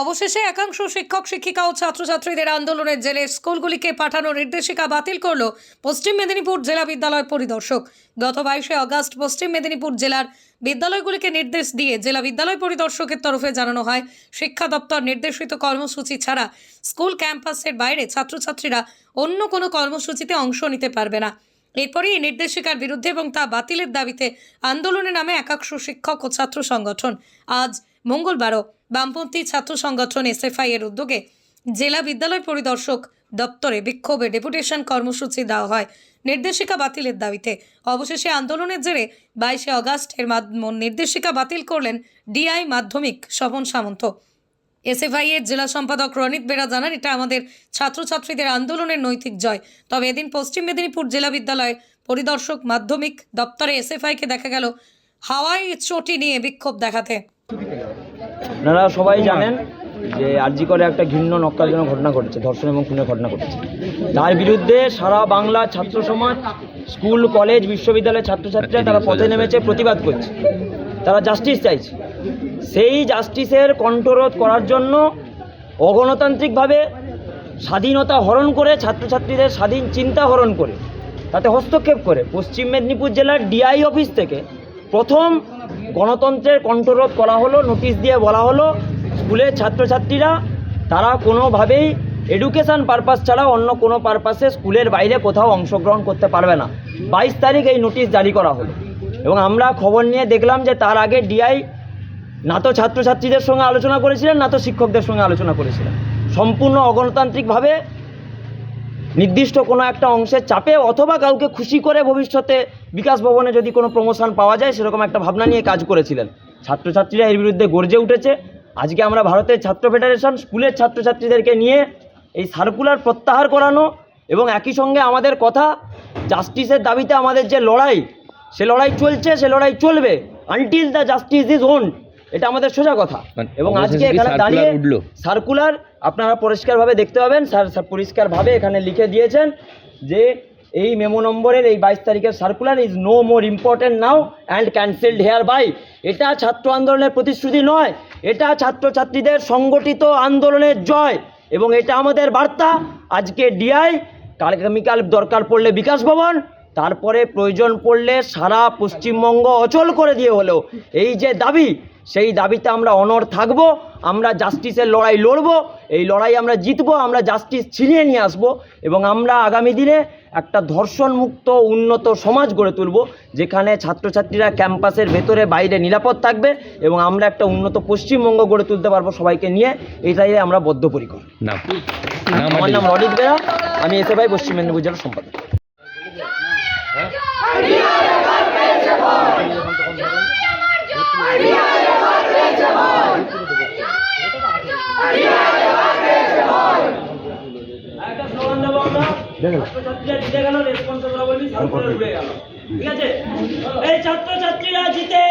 অবশেষে একাংশ শিক্ষক, শিক্ষিকা ও ছাত্রছাত্রীদের আন্দোলনের জেলে স্কুলগুলিকে পাঠানোর নির্দেশিকা বাতিল করল পশ্চিম মেদিনীপুর জেলা বিদ্যালয় পরিদর্শক। গত বাইশে আগস্ট পশ্চিম মেদিনীপুর জেলার বিদ্যালয়গুলিকে নির্দেশ দিয়ে জেলা বিদ্যালয় পরিদর্শকের তরফে জানানো হয়, শিক্ষা দপ্তর নির্দেশিত কর্মসূচি ছাড়া স্কুল ক্যাম্পাসের বাইরে ছাত্রছাত্রীরা অন্য কোনো কর্মসূচিতে অংশ নিতে পারবে না। এরপরই এই নির্দেশিকার বিরুদ্ধে এবং তা বাতিলের দাবিতে আন্দোলনে নামে একাংশ শিক্ষক ও ছাত্র সংগঠন আজ মঙ্গলবারও বামপন্থী ছাত্র সংগঠন এসএফআই এর উদ্যোগে জেলা বিদ্যালয় পরিদর্শক দপ্তরে বিক্ষোভে ডেপুটেশন কর্মসূচি দেওয়া হয়। নির্দেশিকা বাতিলের দাবিতে অবশেষে আন্দোলনের জেরে বাইশে অগাস্টের মাধ্যম- নির্দেশিকা বাতিল করলেন ডিআই মাধ্যমিক স্বপন সামন্ত। এসএফআই এর জেলা সম্পাদক রনিত বেরা জানান, এটা আমাদের ছাত্রছাত্রীদের আন্দোলনের নৈতিক জয়। তবে এদিন পশ্চিম মেদিনীপুর জেলা বিদ্যালয় পরিদর্শক মাধ্যমিক দপ্তরে এসএফআইকে দেখা গেল হাওয়াই চটি নিয়ে বিক্ষোভ দেখাতে। আপনারা সবাই জানেন যে আরজি করে একটা ঘৃণ্য নক্কারজনক ঘটনা ঘটেছে, ধর্ষণ এবং খুনের ঘটনা ঘটেছে। তার বিরুদ্ধে সারা বাংলা ছাত্র সমাজ, স্কুল, কলেজ, বিশ্ববিদ্যালয়ের ছাত্রছাত্রীরা তারা পথে নেমেছে, প্রতিবাদ করছে। তারা জাস্টিস চাইছে। সেই জাস্টিসের কণ্ঠরোধ করার জন্য অগণতান্ত্রিকভাবে স্বাধীনতা হরণ করে, ছাত্রছাত্রীদের স্বাধীন চিন্তা হরণ করে, তাতে হস্তক্ষেপ করে পশ্চিম মেদিনীপুর জেলার ডিআই অফিস থেকে প্রথম গণতন্ত্রের কণ্ঠরোধ করা হলো নোটিশ দিয়ে বলা হলো, স্কুলের ছাত্রছাত্রীরা তারা কোনোভাবেই এডুকেশন পারপাস ছাড়া অন্য কোনো পারপাসে স্কুলের বাইরে কোথাও অংশগ্রহণ করতে পারবে না। বাইশ তারিখ এই নোটিশ জারি করা হলো। এবং আমরা খবর নিয়ে দেখলাম যে তার আগে ডিআই না তো ছাত্রছাত্রীদের সঙ্গে আলোচনা করেছিলেন, না তো শিক্ষকদের সঙ্গে আলোচনা করেছিলেন। সম্পূর্ণ অগণতান্ত্রিকভাবে নির্দিষ্ট কোনো একটা অংশের চাপে অথবা কাউকে খুশি করে ভবিষ্যতে বিকাশ ভবনে যদি কোনো প্রমোশন পাওয়া যায়, সেরকম একটা ভাবনা নিয়ে কাজ করেছিলেন। ছাত্রছাত্রীরা এর বিরুদ্ধে গর্জে উঠেছে। আজকে আমরা ভারতের ছাত্র ফেডারেশন, স্কুলের ছাত্রছাত্রীদেরকে নিয়ে এই সার্কুলার প্রত্যাহার করানো এবং একই সঙ্গে আমাদের কথা, জাস্টিসের দাবিতে আমাদের যে লড়াই, সে লড়াই চলছে, সে লড়াই চলবে। Until the justice is won এটা আমাদের সোজা কথা। মানে এবং আজকে এখানে দাঁড়িয়ে উঠল? সার্কুলার আপনারা পরিষ্কারভাবে দেখতে পাবেন স্যার পরিষ্কারভাবে এখানে লিখে দিয়েছেন যে এই মেমো নম্বরের এই বাইশ তারিখের circular is no more important now and cancelled hereby এটা ছাত্র আন্দোলনের প্রতিশ্রুতি নয় এটা ছাত্রছাত্রীদের সংগঠিত আন্দোলনের জয়। এবং এটা আমাদের বার্তা আজকে ডিআই কাল আগামীকাল দরকার পড়লে বিকাশ ভবন তারপরে প্রয়োজন পড়লে সারা পশ্চিমবঙ্গ অচল করে দিয়ে হলেও এই যে দাবি সেই দাবিতে আমরা অনর থাকব আমরা জাস্টিসের লড়াই লড়ব এই লড়াই আমরা জিতব আমরা জাস্টিস ছিনিয়ে নিয়ে আসব এবং আমরা আগামী দিনে একটা ধর্ষণ মুক্ত উন্নত সমাজ গড়ে তুলব যেখানে ছাত্রছাত্রীরা ক্যাম্পাসের ভেতরে বাইরে নিরাপদ থাকবে এবং আমরা একটা উন্নত পশ্চিমবঙ্গ গড়ে তুলতে পারব সবাইকে নিয়ে এটাই আমরা বদ্ধপরিকর। আমার নাম রনিত বেরা আমি এসে ভাই পশ্চিম মেদিনীপুর জেলার সম্পাদক একটা স্লোগান দেবো আমরা ছাত্রছাত্রীরা জিতে গেল রেসপন্সিবল বলি সার্কুলার উড়ে গেল ঠিক আছে? এই ছাত্রছাত্রীরা জিতে।